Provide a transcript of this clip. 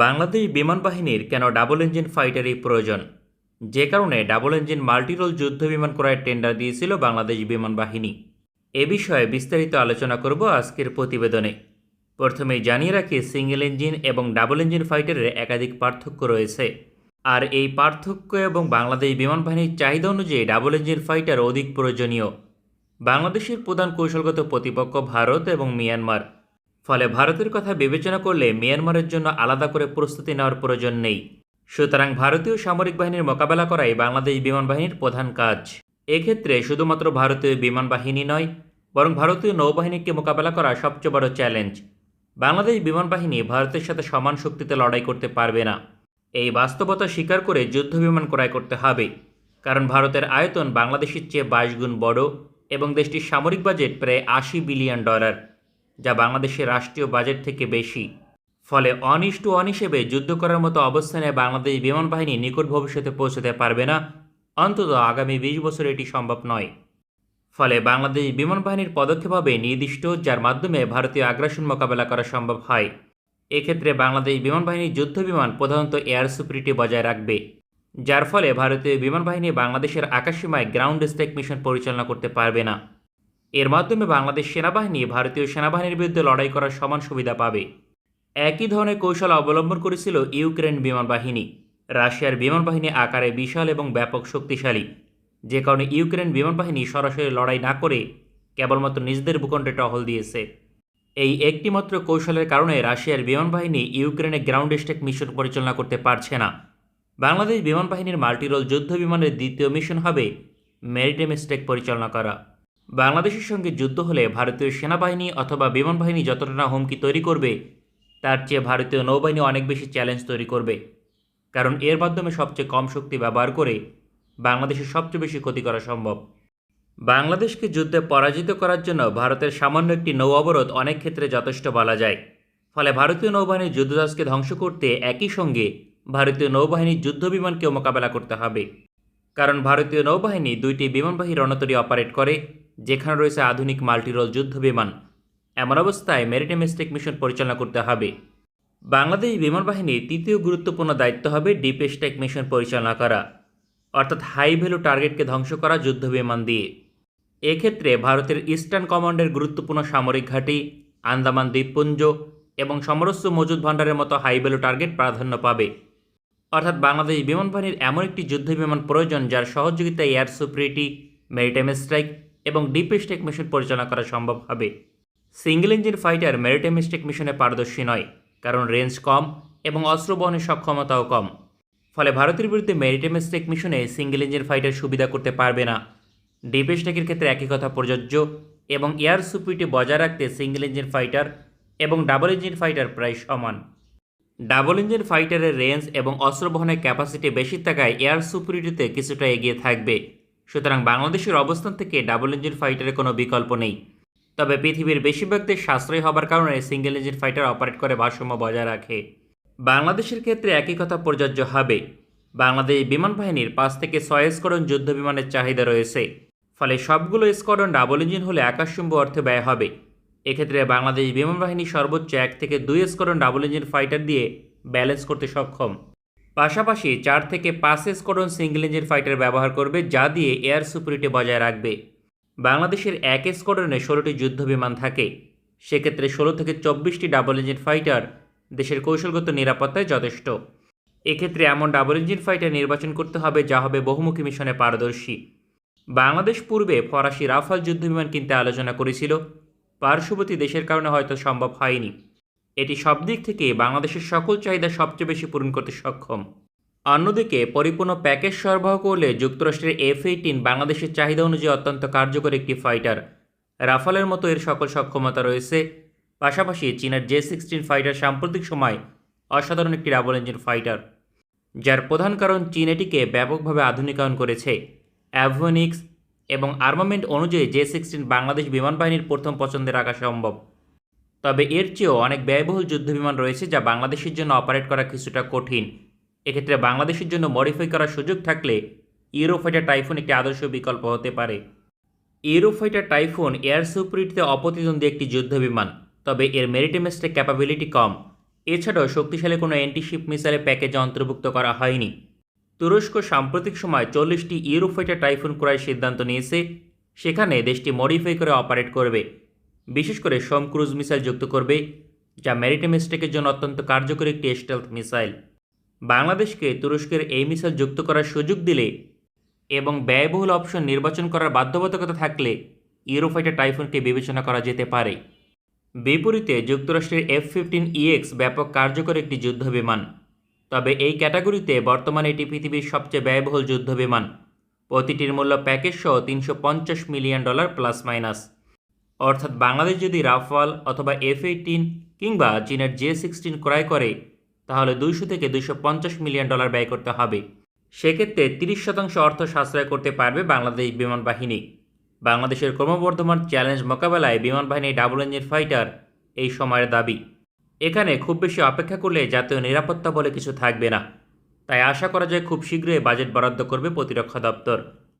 বাংলাদেশ বিমান বাহিনীর কেন ডাবল ইঞ্জিন ফাইটারই প্রয়োজন? যে কারণে ডাবল ইঞ্জিন মাল্টিরোল যুদ্ধ বিমান ক্রয়ের টেন্ডার দিয়েছিল বাংলাদেশ বিমান বাহিনী। এ বিষয়ে বিস্তারিত আলোচনা করব আজকের প্রতিবেদনে। প্রথমেই জানিয়ে রাখি, সিঙ্গেল ইঞ্জিন এবং ডাবল ইঞ্জিন ফাইটারের একাধিক পার্থক্য রয়েছে। আর এই পার্থক্য এবং বাংলাদেশ বিমান বাহিনীর চাহিদা অনুযায়ী ডাবল ইঞ্জিন ফাইটার অধিক প্রয়োজনীয়। বাংলাদেশের প্রধান কৌশলগত প্রতিপক্ষ ভারত এবং মিয়ানমার। ফলে ভারতের কথা বিবেচনা করলে মিয়ানমারের জন্য আলাদা করে প্রস্তুতি নেওয়ার প্রয়োজন নেই। সুতরাং ভারতীয় সামরিক বাহিনীর মোকাবেলা করাই বাংলাদেশ বিমান বাহিনীর প্রধান কাজ। এক্ষেত্রে শুধুমাত্র ভারতীয় বিমান বাহিনী নয়, বরং ভারতীয় নৌবাহিনীকে মোকাবেলা করা সবচেয়ে বড় চ্যালেঞ্জ। বাংলাদেশ বিমান বাহিনী ভারতের সাথে সমান শক্তিতে লড়াই করতে পারবে না। এই বাস্তবতা স্বীকার করে যুদ্ধ বিমান ক্রয় করতে হবে, কারণ ভারতের আয়তন বাংলাদেশের চেয়ে বাইশ গুণ বড় এবং দেশটির সামরিক বাজেট প্রায় আশি বিলিয়ন ডলার। যা বাংলাদেশের রাষ্ট্রীয় বাজেট থেকে বেশি। ফলে অনিশ টু অন হিসেবে যুদ্ধ করার মতো অবস্থানে বাংলাদেশ বিমান বাহিনী নিকট ভবিষ্যতে পৌঁছতে পারবে না। অন্তত আগামী বিশ বছর এটি সম্ভব নয়। ফলে বাংলাদেশ বিমান বাহিনীর পদক্ষেপ হবে নির্দিষ্ট, যার মাধ্যমে ভারতীয় আগ্রাসন মোকাবেলা করা সম্ভব হয়। এক্ষেত্রে বাংলাদেশ বিমান বাহিনীর যুদ্ধ বিমান প্রধানত এয়ার সুপ্রিটি বজায় রাখবে, যার ফলে ভারতীয় বিমান বাহিনী বাংলাদেশের আকাশসীমায় গ্রাউন্ড স্ট্রাইক মিশন পরিচালনা করতে পারবে না। এর মাধ্যমে বাংলাদেশ সেনাবাহিনী ভারতীয় সেনাবাহিনীর বিরুদ্ধে লড়াই করার সমান সুবিধা পাবে। একই ধরনের কৌশল অবলম্বন করেছিল ইউক্রেন বিমান বাহিনী। রাশিয়ার বিমান বাহিনী আকারে বিশাল এবং ব্যাপক শক্তিশালী। যে কারণে ইউক্রেন বিমান বাহিনী সরাসরি লড়াই না করে কেবলমাত্র নিজেদের ভূখণ্ডে টহল দিয়েছে। এই একটিমাত্র কৌশলের কারণে রাশিয়ার বিমান বাহিনী ইউক্রেনে গ্রাউন্ড স্ট্রাইক মিশন পরিচালনা করতে পারছে না। বাংলাদেশ বিমান বাহিনীর মাল্টিরোল যুদ্ধ বিমানের দ্বিতীয় মিশন হবে মেরিটাইম স্টেক পরিচালনা করা। বাংলাদেশের সঙ্গে যুদ্ধ হলে ভারতীয় সেনাবাহিনী অথবা বিমান বাহিনী যতটা না হুমকি তৈরি করবে, তার চেয়ে ভারতীয় নৌবাহিনী অনেক বেশি চ্যালেঞ্জ তৈরি করবে। কারণ এর মাধ্যমে সবচেয়ে কম শক্তি ব্যবহার করে বাংলাদেশের সবচেয়ে বেশি ক্ষতি করা সম্ভব। বাংলাদেশকে যুদ্ধে পরাজিত করার জন্য ভারতের সামান্য একটি নৌ অবরোধ অনেক ক্ষেত্রে যথেষ্ট বলা যায়। ফলে ভারতীয় নৌবাহিনীর যুদ্ধজাহাজকে ধ্বংস করতে একই সঙ্গে ভারতীয় নৌবাহিনীর যুদ্ধ বিমানকেও মোকাবেলা করতে হবে। কারণ ভারতীয় নৌবাহিনী দুইটি বিমানবাহী রণতরী অপারেট করে যেখানে রয়েছে আধুনিক মাল্টিরোল যুদ্ধ বিমান। এমন অবস্থায় মেরিটাইম স্টেক মিশন পরিচালনা করতে হবে। বাংলাদেশ বিমান বাহিনীর তৃতীয় গুরুত্বপূর্ণ দায়িত্ব হবে ডিপ স্টেক মিশন পরিচালনা করা, অর্থাৎ হাই ভ্যালু টার্গেটকে ধ্বংস করা যুদ্ধ বিমান দিয়ে। এক্ষেত্রে ভারতের ইস্টার্ন কমান্ডের গুরুত্বপূর্ণ সামরিক ঘাঁটি, আন্দামান দ্বীপপুঞ্জ এবং সমরস্য মজুদ ভাণ্ডারের মতো হাই ভ্যালু টার্গেট প্রাধান্য পাবে। অর্থাৎ বাংলাদেশ বিমান বাহিনীর এমন একটি যুদ্ধ বিমান প্রয়োজন যার সহযোগিতায় এয়ার সুপ্রিটি মেরিটাইম স্ট্রাইক এবং ডিপ স্টেক মিশন পরিচালনা করা সম্ভব হবে। Single engine fighter maritime strike মিশনে পারদর্শী নয়, কারণ রেঞ্জ কম এবং অস্ত্র বহনের সক্ষমতাও কম। ফলে ভারতের বিরুদ্ধে মেরিটাইম স্টেক মিশনে সিঙ্গেল ইঞ্জিন ফাইটার সুবিধা করতে পারবে না। ডিপ স্টেকের ক্ষেত্রে একই কথা প্রযোজ্য এবং এয়ার সুপ্রিটি বজায় রাখতে সিঙ্গেল ইঞ্জিন ফাইটার এবং ডাবল ইঞ্জিন ফাইটার প্রায় সমান। ডাবল ইঞ্জিন ফাইটারের রেঞ্জ এবং অস্ত্র বহনের ক্যাপাসিটি বেশি থাকায় এয়ার সুপ্রিটিতে কিছুটা এগিয়ে থাকবে। সুতরাং বাংলাদেশের অবস্থান থেকে ডাবল ইঞ্জিন ফাইটারের কোনো বিকল্প নেই। তবে পৃথিবীর বেশিরভাগ দেশ সাশ্রয়ী হবার কারণে সিঙ্গেল ইঞ্জিন ফাইটার অপারেট করে ভারসাম্য বজায় রাখে। বাংলাদেশের ক্ষেত্রে একই কথা প্রযোজ্য হবে। বাংলাদেশ বিমান বাহিনীর পাঁচ থেকে ছয় স্কোয়াড্রন যুদ্ধ বিমানের চাহিদা রয়েছে। ফলে সবগুলো স্কোয়াড্রন ডাবল ইঞ্জিন হলে আকাশচুম্ব অর্থে ব্যয় হবে। এক্ষেত্রে বাংলাদেশ বিমান বাহিনী সর্বোচ্চ এক থেকে দুই স্কোয়াড্রন ডাবল ইঞ্জিন ফাইটার দিয়ে ব্যালেন্স করতে সক্ষম। পাশাপাশি চার থেকে পাঁচ স্কোয়াড্রন সিঙ্গেল ইঞ্জিন ফাইটার ব্যবহার করবে, যা দিয়ে এয়ার সুপিরিটি বজায় রাখবে। বাংলাদেশের এক স্কোয়াড্রনে ষোলোটি যুদ্ধ বিমান থাকে। সেক্ষেত্রে ষোলো থেকে চব্বিশটি ডাবল ইঞ্জিন ফাইটার দেশের কৌশলগত নিরাপত্তায় যথেষ্ট। এক্ষেত্রে এমন ডাবল ইঞ্জিন ফাইটার নির্বাচন করতে হবে, যা হবে বহুমুখী মিশনে পারদর্শী। বাংলাদেশ পূর্বে ফরাসি রাফাল যুদ্ধবিমান কিনতে আলোচনা করেছিল। পার্শ্ববর্তী দেশের কারণে হয়তো সম্ভব হয়নি। এটি সব দিক থেকে বাংলাদেশের সকল চাহিদা সবচেয়ে বেশি পূরণ করতে সক্ষম। অন্যদিকে, পরিপূর্ণ প্যাকেজ সরবরাহ করলে যুক্তরাষ্ট্রের এফ এইটিন বাংলাদেশের চাহিদা অনুযায়ী অত্যন্ত কার্যকর একটি ফাইটার। রাফালের মতো এর সকল সক্ষমতা রয়েছে। পাশাপাশি চীনের জে সিক্সটিন ফাইটার সাম্প্রতিক সময় অসাধারণ একটি ডাবল ইঞ্জিন ফাইটার, যার প্রধান কারণ চীন এটিকে ব্যাপকভাবে আধুনিকায়ন করেছে। অ্যাভোনিক্স এবং আর্মামেন্ট অনুযায়ী জে সিক্সটিন বাংলাদেশ বিমান বাহিনীর প্রথম পছন্দে রাখা সম্ভব। তবে এর চেয়েও অনেক ব্যয়বহুল যুদ্ধবিমান রয়েছে যা বাংলাদেশের জন্য অপারেট করা কিছুটা কঠিন। এক্ষেত্রে বাংলাদেশের জন্য মডিফাই করার সুযোগ থাকলে ইউরোফাইটার টাইফুন একটি আদর্শ বিকল্প হতে পারে। ইউরোফাইটার টাইফুন এয়ার সুপ্রিটিতে অপ্রতিদ্বন্দ্বী একটি যুদ্ধবিমান তবে এর মেরিটাইম স্ট্রাইক ক্যাপাবিলিটি কম। এছাড়াও শক্তিশালী কোনো অ্যান্টিশিপ মিসাইলের প্যাকেজে অন্তর্ভুক্ত করা হয়নি। তুরস্ক সাম্প্রতিক সময় চল্লিশটি ইউরোফাইটার টাইফুন ক্রয়ের সিদ্ধান্ত নিয়েছে। সেখানে দেশটি মডিফাই করে অপারেট করবে। বিশেষ করে সোম ক্রুজ মিসাইল যুক্ত করবে, যা ম্যারিটাইম স্টেকের জন্য অত্যন্ত কার্যকরী একটি স্টেলথ মিসাইল। বাংলাদেশকে তুরস্কের এই মিসাইল যুক্ত করার সুযোগ দিলে এবং ব্যয়বহুল অপশন নির্বাচন করার বাধ্যবাধকতা থাকলে ইউরোফাইটার টাইফুনকে বিবেচনা করা যেতে পারে। বিপরীতে যুক্তরাষ্ট্রের এফ ফিফটিন ইএক্স ব্যাপক কার্যকর একটি যুদ্ধ বিমান তবে এই ক্যাটাগরিতে বর্তমানে এটি পৃথিবীর সবচেয়ে ব্যয়বহুল যুদ্ধ বিমান প্রতিটির মূল্য প্যাকেজ সহ তিনশো পঞ্চাশ মিলিয়ন ডলার প্লাস মাইনাস। অর্থাৎ বাংলাদেশ যদি রাফাল অথবা এফ এইটিন কিংবা চীনের জে সিক্সটিন ক্রয় করে, তাহলে দুইশো থেকে দুইশো পঞ্চাশ মিলিয়ন ডলার ব্যয় করতে হবে। সেক্ষেত্রে তিরিশ শতাংশ অর্থ সাশ্রয় করতে পারবে বাংলাদেশ বিমান বাহিনী। বাংলাদেশের ক্রমবর্ধমান চ্যালেঞ্জ মোকাবেলায় বিমান বাহিনী ডাবল ইঞ্জিন ফাইটার এই সময়ের দাবি। এখানে খুব বেশি অপেক্ষা করলে জাতীয় নিরাপত্তা বলে কিছু থাকবে না। তাই আশা করা যায় খুব শীঘ্রই বাজেট বরাদ্দ করবে প্রতিরক্ষা দপ্তর।